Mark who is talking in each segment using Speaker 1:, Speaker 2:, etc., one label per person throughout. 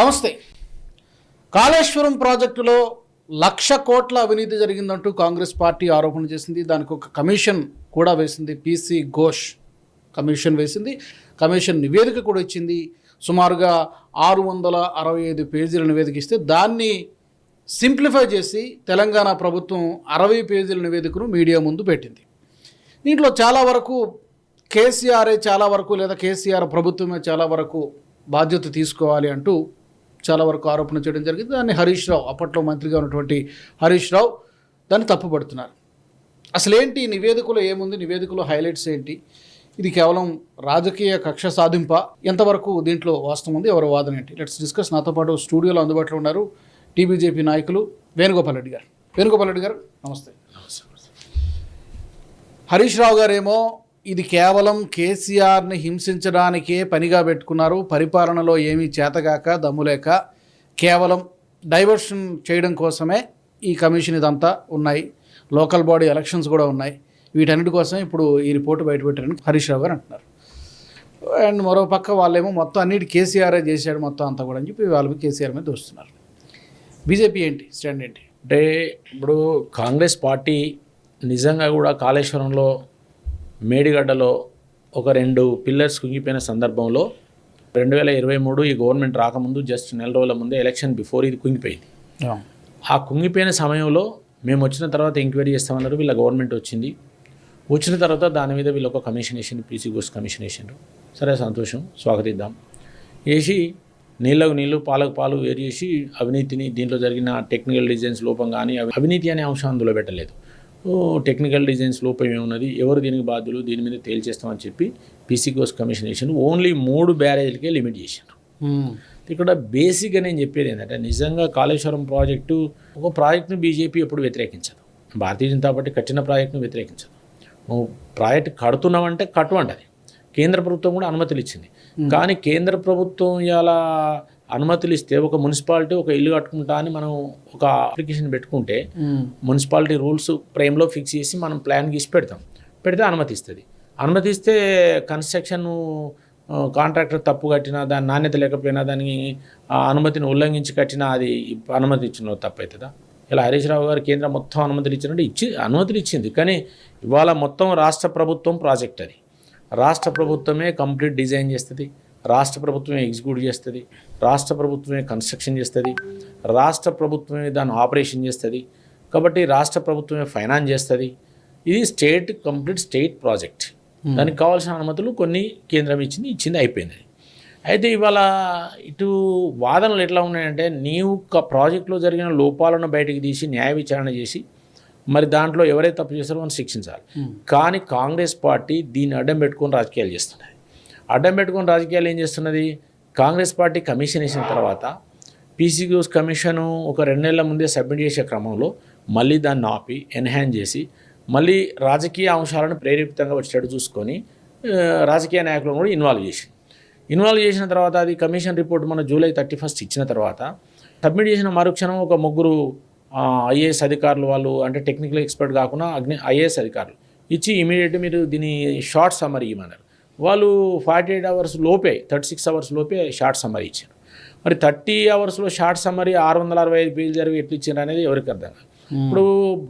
Speaker 1: నమస్తే. కాళేశ్వరం ప్రాజెక్టులో లక్ష కోట్ల అవినీతి జరిగిందంటూ కాంగ్రెస్ పార్టీ ఆరోపణ చేసింది. దానికి ఒక కమిషన్ కూడా వేసింది. పీసీ ఘోష్ కమిషన్ వేసింది. కమిషన్ నివేదిక కూడా ఇచ్చింది. సుమారుగా ఆరు వందల అరవై ఐదు పేజీల నివేదిక ఇస్తే దాన్ని సింప్లిఫై చేసి తెలంగాణ ప్రభుత్వం అరవై పేజీల నివేదికను మీడియా ముందు పెట్టింది. దీంట్లో చాలా వరకు కేసీఆరే చాలా వరకు లేదా కేసీఆర్ ప్రభుత్వమే చాలా వరకు బాధ్యత తీసుకోవాలి అంటూ చాలా వరకు ఆరోపణ చేయడం జరిగింది. దాన్ని హరీష్ రావు అప్పట్లో మంత్రిగా ఉన్నటువంటి హరీష్ రావు దాన్ని తప్పుపడుతున్నారు. అసలు ఏంటి ఈ నివేదికలో ఏముంది? నివేదికలో హైలైట్స్ ఏంటి? ఇది కేవలం రాజకీయ కక్ష సాధింప? ఎంతవరకు దీంట్లో వాస్తవం ఉంది? ఎవరి వాదన ఏంటి? లెట్స్ డిస్కస్ నాతో పాటు స్టూడియోలో అందుబాటులో ఉన్నారు టీబీజేపీ నాయకులు వేణుగోపాల్ రెడ్డి గారు. వేణుగోపాల్ రెడ్డి గారు నమస్తే. హరీష్ రావు గారేమో ఇది కేవలం కేసీఆర్ని హింసించడానికే పనిగా పెట్టుకున్నారు. పరిపాలనలో ఏమీ చేతగాక దమ్ములేక కేవలం డైవర్షన్ చేయడం కోసమే ఈ కమిషన్ ఇదంతా ఉన్నాయి. లోకల్ బాడీ ఎలక్షన్స్ కూడా ఉన్నాయి. వీటన్నిటి కోసం ఇప్పుడు ఈ రిపోర్ట్ బయటపెట్టారని హరీష్ రావు గారు అంటున్నారు. అండ్ మరో పక్క వాళ్ళేమో మొత్తం అన్నిటి కేసీఆరే చేశాడు మొత్తం అంతా కూడా అని చెప్పి వాళ్ళు కేసీఆర్ మీద దోస్తున్నారు. బీజేపీ ఏంటి? స్టాండ్ ఏంటి?
Speaker 2: అంటే ఇప్పుడు కాంగ్రెస్ పార్టీ నిజంగా కూడా కాళేశ్వరంలో మేడిగడ్డలో ఒక రెండు పిల్లర్స్ కుంగిపోయిన సందర్భంలో రెండు వేల ఇరవై మూడు ఈ గవర్నమెంట్ రాకముందు జస్ట్ నెల రోజుల ముందే ఎలక్షన్ బిఫోర్ ఇది కుంగిపోయింది. ఆ కుంగిపోయిన సమయంలో మేము వచ్చిన తర్వాత ఎంక్వైరీ చేస్తామన్నారు వీళ్ళ గవర్నమెంట్ వచ్చింది. వచ్చిన తర్వాత దాని మీద వీళ్ళు ఒక కమిషన్ వేసింది పీసీ గోస్ కమిషన్ వేసిండ్రు. సరే సంతోషం స్వాగతిద్దాం. వేసి నీళ్ళకు నీళ్ళు పాలకు పాలు వేరు చేసి అవినీతిని దీంట్లో జరిగిన టెక్నికల్ డిజైన్స్ లోపం కానీ అవి- అవినీతి అనే అంశం అందులో పెట్టలేదు. టెక్నికల్ డిజైన్స్ లోపం ఏమున్నది? ఎవరు దీనికి బాధ్యులు? దీని మీద తేల్చేస్తామని చెప్పి పీసీ కోస్ కమిషన్ వేసిండు ఓన్లీ మూడు బ్యారేజ్లకే లిమిట్ చేసిండ్రు. ఇక్కడ బేసిక్గా నేను చెప్పేది ఏంటంటే నిజంగా కాళేశ్వరం ప్రాజెక్టు ఒక ప్రాజెక్టును బీజేపీ ఎప్పుడు వ్యతిరేకించదు. భారతీయ జనతా పార్టీ కట్టిన ప్రాజెక్టును వ్యతిరేకించదు. నువ్వు ప్రాజెక్ట్ కడుతున్నావంటే కట్టు అంటది కేంద్ర ప్రభుత్వం కూడా అనుమతులు ఇచ్చింది. కానీ కేంద్ర ప్రభుత్వం ఇలా అనుమతులు ఇస్తే ఒక మున్సిపాలిటీ ఒక ఇల్లు కట్టుకుంటా అని మనం ఒక అప్లికేషన్ పెట్టుకుంటే మున్సిపాలిటీ రూల్స్ ప్రేమ్లో ఫిక్స్ చేసి మనం ప్లాన్ గీసి పెడతాం. పెడితే అనుమతి ఇస్తుంది అనుమతి ఇస్తే కన్స్ట్రక్షన్ కాంట్రాక్టర్ తప్పు కట్టినా దాని నాణ్యత లేకపోయినా దాని ఆ అనుమతిని ఉల్లంఘించి కట్టినా అది అనుమతి ఇచ్చిన తప్పు అవుతుందా ఇలా హరీష్ రావు గారు కేంద్రం మొత్తం అనుమతులు ఇచ్చినట్టు ఇచ్చి అనుమతులు ఇచ్చింది. కానీ ఇవాళ మొత్తం రాష్ట్ర ప్రభుత్వం ప్రాజెక్ట్ అది. రాష్ట్ర ప్రభుత్వమే కంప్లీట్ డిజైన్ చేస్తుంది. రాష్ట్ర ప్రభుత్వమే ఎగ్జిక్యూట్ చేస్తుంది రాష్ట్ర ప్రభుత్వమే కన్స్ట్రక్షన్ చేస్తుంది రాష్ట్ర ప్రభుత్వమే దాన్ని ఆపరేషన్ చేస్తుంది. కాబట్టి రాష్ట్ర ప్రభుత్వమే ఫైనాన్స్ చేస్తుంది. ఇది స్టేట్ కంప్లీట్ స్టేట్ ప్రాజెక్ట్. దానికి కావాల్సిన అనుమతులు కొన్ని కేంద్రం ఇచ్చింది ఇచ్చింది అయిపోయింది. అయితే ఇవాళ ఇటు వాదనలు ఎట్లా ఉన్నాయంటే నీవు ప్రాజెక్టులో జరిగిన లోపాలను బయటికి తీసి న్యాయ విచారణ చేసి మరి దాంట్లో ఎవరైతే తప్పు చేస్తారో మనం శిక్షించాలి. కానీ కాంగ్రెస్ పార్టీ దీన్ని అడ్డం పెట్టుకొని రాజకీయాలు చేస్తున్నది అడ్డం పెట్టుకుని రాజకీయాలు ఏం చేస్తున్నది? కాంగ్రెస్ పార్టీ కమిషన్ వేసిన తర్వాత పీసీక్యూస్ కమిషను ఒక రెండు నెలల ముందే సబ్మిట్ చేసే క్రమంలో మళ్ళీ దాన్ని ఆపి ఎన్హాన్స్ చేసి మళ్ళీ రాజకీయ అంశాలను ప్రేరేపితంగా వచ్చేటట్టు చూసుకొని రాజకీయ నాయకులను కూడా ఇన్వాల్వ్ చేసింది ఇన్వాల్వ్ చేసిన తర్వాత అది కమిషన్ రిపోర్ట్ మన జూలై థర్టీ ఫస్ట్ ఇచ్చిన తర్వాత సబ్మిట్ చేసిన మరుక్షణం ఒక ముగ్గురు ఐఏఎస్ అధికారులు వాళ్ళు అంటే టెక్నికల్ ఎక్స్పర్ట్ కాకుండా అగ్ని ఐఏఎస్ అధికారులు ఇచ్చి ఇమీడియట్ మీరు దీని షార్ట్ సమ్మర్ ఇవ్వమన్నారు. వాళ్ళు ఫార్టీ ఎయిట్ అవర్స్ లోపే థర్టీ సిక్స్ అవర్స్ లోపే షార్ట్ సమ్మరీ ఇచ్చారు. మరి థర్టీ అవర్స్లో షార్ట్ సమ్మరీ ఆరు వందల అరవై ఐదు పేజీలు జరిగి ఎట్లు ఇచ్చారు అనేది ఎవరికి అర్థం కాదు. ఇప్పుడు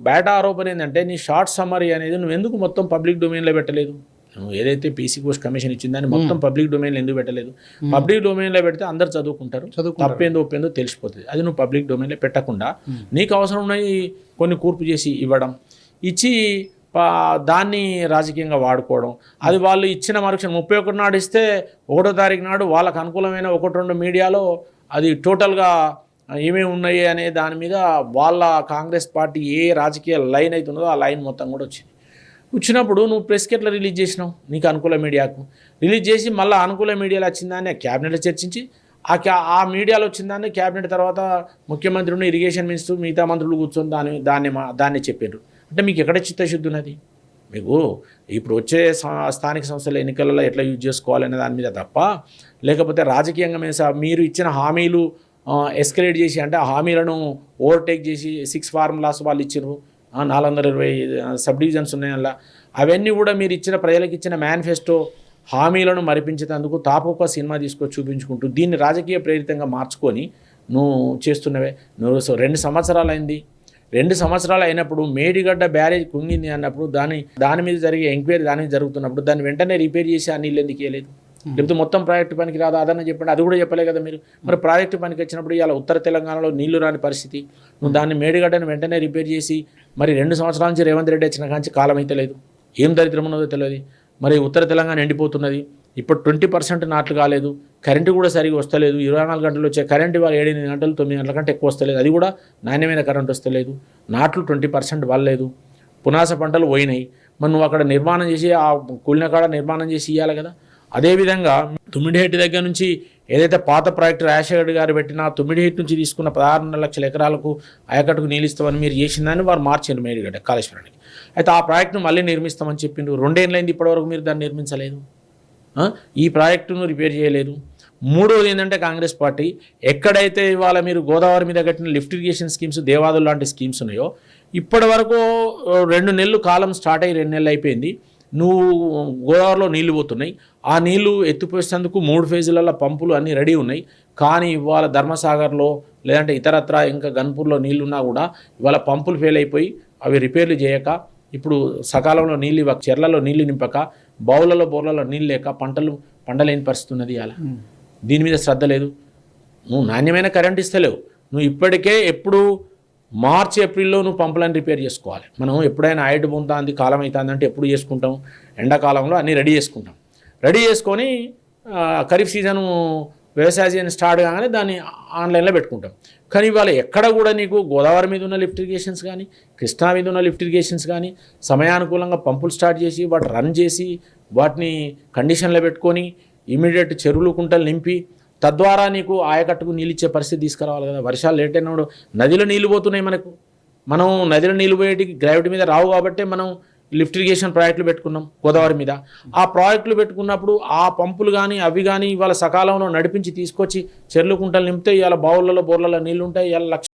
Speaker 2: బేట ఆరోపణ ఏంటంటే నీ షార్ట్ సమ్మరీ అనేది నువ్వు ఎందుకు మొత్తం పబ్లిక్ డొమైన్లో పెట్టలేదు? నువ్వు ఏదైతే పీసీ కోర్స్ కమిషన్ ఇచ్చిందని మొత్తం పబ్లిక్ డొమైన్లో ఎందుకు పెట్టలేదు? పబ్లిక్ డొమైన్లో పెడితే అందరు చదువుకుంటారు. తప్పేందో ఒప్పేందో తెలిసిపోతుంది. అది నువ్వు పబ్లిక్ డొమైన్లో పెట్టకుండా నీకు అవసరం ఉన్నాయి కొన్ని కూర్పు చేసి ఇవ్వడం ఇచ్చి దాన్ని రాజకీయంగా వాడుకోవడం. అది వాళ్ళు ఇచ్చిన మరుక్షణం. ముప్పై ఒకటి నాడు ఇస్తే ఒకటో తారీఖు నాడు వాళ్ళకు అనుకూలమైన ఒకటి రెండు మీడియాలో అది టోటల్గా ఏమేమి ఉన్నాయి అనే దాని మీద వాళ్ళ కాంగ్రెస్ పార్టీ ఏ రాజకీయ లైన్ అయితే ఉన్నదో ఆ లైన్ మొత్తం కూడా వచ్చింది. వచ్చినప్పుడు నువ్వు ప్రెస్కి ఎట్లా రిలీజ్ చేసినావు? నీకు అనుకూల మీడియాకు. రిలీజ్ చేసి మళ్ళీ అనుకూల మీడియాలో వచ్చిందాన్ని క్యాబినెట్లో చర్చించి ఆ క్యా ఆ మీడియాలో వచ్చిందాన్ని క్యాబినెట్ తర్వాత ముఖ్యమంత్రి ఉన్న ఇరిగేషన్ మినిస్టర్ మిగతా మంత్రులు కూర్చొని దాన్ని దాన్ని మా దాన్ని చెప్పారు అంటే మీకు ఎక్కడ చిత్తశుద్ధి ఉన్నది? మీకు ఇప్పుడు వచ్చే స్థానిక సంస్థల ఎన్నికలలో ఎట్లా యూజ్ చేసుకోవాలనే దాని మీద తప్ప లేకపోతే రాజకీయంగా మేము మీరు ఇచ్చిన హామీలు ఎస్కలేట్ చేసి అంటే ఆ హామీలను ఓవర్టేక్ చేసి సిక్స్ ఫార్ములాస్ వాళ్ళు ఇచ్చారు నాలుగు వందల ఇరవై సబ్ డివిజన్స్ ఉన్నాయి అలా అవన్నీ కూడా మీరు ఇచ్చిన ప్రజలకు ఇచ్చిన మేనిఫెస్టో హామీలను మరిపించేందుకు తాపొక్క సినిమా తీసుకొచ్చి చూపించుకుంటూ దీన్ని రాజకీయ ప్రేరితంగా మార్చుకొని నువ్వు చేస్తున్నవే. నువ్వు సో రెండు సంవత్సరాలు అయింది రెండు సంవత్సరాలు అయినప్పుడు మేడిగడ్డ బ్యారేజ్ కుంగింది అన్నప్పుడు దాని దాని మీద జరిగే ఎంక్వైరీ దాని మీద జరుగుతున్నప్పుడు దాన్ని వెంటనే రిపేర్ చేసి ఆ నీళ్ళు ఎందుకు ఇవ్వలేదు లేకపోతే మొత్తం ప్రాజెక్టు పనికి రాదు? అదన్న చెప్పండి. అది కూడా చెప్పలే కదా మీరు. మరి ప్రాజెక్టు పనికి వచ్చినప్పుడు ఇలా ఉత్తర తెలంగాణలో నీళ్ళు రాని పరిస్థితి. నువ్వు దాన్ని మేడిగడ్డను వెంటనే రిపేర్ చేసి మరి రెండు సంవత్సరాల నుంచి రేవంత్ రెడ్డి వచ్చిన కాంచి కాలం అయితే లేదు. ఏం దరిద్రం ఉన్నదో తెలియదు. మరి ఉత్తర తెలంగాణ ఎండిపోతున్నది. ఇప్పుడు ట్వంటీ పర్సెంట్ నాట్లు కాలేదు కరెంటు కూడా సరిగా వస్తలేదు. ఇరవై నాలుగు గంటలు వచ్చే కరెంటు ఇవాళ ఏడెనిమిది గంటలు తొమ్మిది గంటల కంటే ఎక్కువ వస్తలేదు. అది కూడా నాణ్యమైన కరెంట్ వస్తలేదు. నాట్లు ట్వంటీ పర్సెంట్ వాళ్ళలేదు పునాస పంటలు పోయినాయి. మరి నువ్వు అక్కడ నిర్మాణం చేసి ఆ కూలిన కాడ నిర్మాణం చేసి ఇవ్వాలి కదా. అదేవిధంగా తుమ్మిడిహెట్టి దగ్గర నుంచి ఏదైతే పాత ప్రాజెక్టు రాజశేఖర్ గారు పెట్టిన తుమ్మిడిహెట్టి నుంచి తీసుకున్న పదహారున్నర లక్షల ఎకరాలకు ఆయకట్టుకు నీళ్ళిస్తామని మీరు చేసిందని వారు మార్చారు మేడిగడ్డ కాళేశ్వరానికి. అయితే ఆ ప్రాజెక్టును మళ్ళీ నిర్మిస్తామని చెప్పిండ్రు. రెండేళ్ళైంది ఇప్పటివరకు మీరు దాన్ని నిర్మించలేదు. ఈ ప్రాజెక్టును రిపేర్ చేయలేదు. మూడోది ఏంటంటే కాంగ్రెస్ పార్టీ. ఎక్కడైతే ఇవాళ మీరు గోదావరి మీద కట్టిన లిఫ్ట్ ఇరిగేషన్ స్కీమ్స్ దేవాదులు లాంటి స్కీమ్స్ ఉన్నాయో ఇప్పటి వరకు రెండు నెలలు కాలం స్టార్ట్ అయ్యి రెండు నెలలు అయిపోయింది. నువ్వు గోదావరిలో నీళ్ళు పోతున్నాయి. ఆ నీళ్ళు ఎత్తిపోసేందుకు మూడు ఫేజులలో పంపులు అన్నీ రెడీ ఉన్నాయి. కానీ ఇవాళ ధర్మసాగర్లో లేదంటే ఇతరత్ర ఇంకా గన్పూర్లో నీళ్ళున్నా కూడా ఇవాళ పంపులు ఫెయిల్ అయిపోయి అవి రిపేర్లు చేయక ఇప్పుడు సకాలంలో నీళ్ళు ఇవ్వక చెర్లలో నీళ్ళు నింపక బౌలలో బోర్లలో నీళ్ళు లేక పంటలు పండలేని పరిస్థితి ఉన్నది అలా దీని మీద శ్రద్ధ లేదు. నువ్వు నాణ్యమైన కరెంట్ ఇస్తలేవు. నువ్వు ఇప్పటికే ఎప్పుడు మార్చి ఏప్రిల్లో నువ్వు పంపులను రిపేర్ చేసుకోవాలి. మనం ఎప్పుడైనా ఐడ్ పొందుతుంది కాలం అవుతుంది అంటే ఎప్పుడు చేసుకుంటాం? ఎండాకాలంలో అన్నీ రెడీ చేసుకుంటాం. రెడీ చేసుకొని ఖరీఫ్ సీజను వ్యవసాయ సీజన్ స్టార్ట్ కాగానే దాన్ని ఆన్లైన్లో పెట్టుకుంటాం. కానీ ఇవాళ ఎక్కడ కూడా నీకు గోదావరి మీద ఉన్న లిఫ్ట్ ఇరిగేషన్స్ కానీ కృష్ణా మీద ఉన్న లిఫ్ట్ ఇరిగేషన్స్ కానీ సమయానుకూలంగా పంపులు స్టార్ట్ చేసి వాటి రన్ చేసి వాటిని కండిషన్లో పెట్టుకొని ఇమీడియట్ చెరువులు కుంటలు నింపి తద్వారా నీకు ఆయకట్టుకు నీళ్ళు ఇచ్చే పరిస్థితి తీసుకురావాలి కదా. వర్షాలు లేట్ అయినప్పుడు నదిలో నీళ్ళు పోతున్నాయి మనకు. మనం నదిలో నీళ్ళు పోయేటికి గ్రావిటీ మీద రావు కాబట్టి మనం లిఫ్ట్ ఇరిగేషన్ ప్రాజెక్టులు పెట్టుకున్నాం గోదావరి మీద. ఆ ప్రాజెక్టులు పెట్టుకున్నప్పుడు ఆ పంపులు కానీ అవి కానీ ఇవాళ సకాలంలో నడిపించి తీసుకొచ్చి చెర్లు కుంటలు నింపితే ఇవాళ బావులలో బోర్లలో నీళ్ళు ఉంటాయి ఇవాళ లక్ష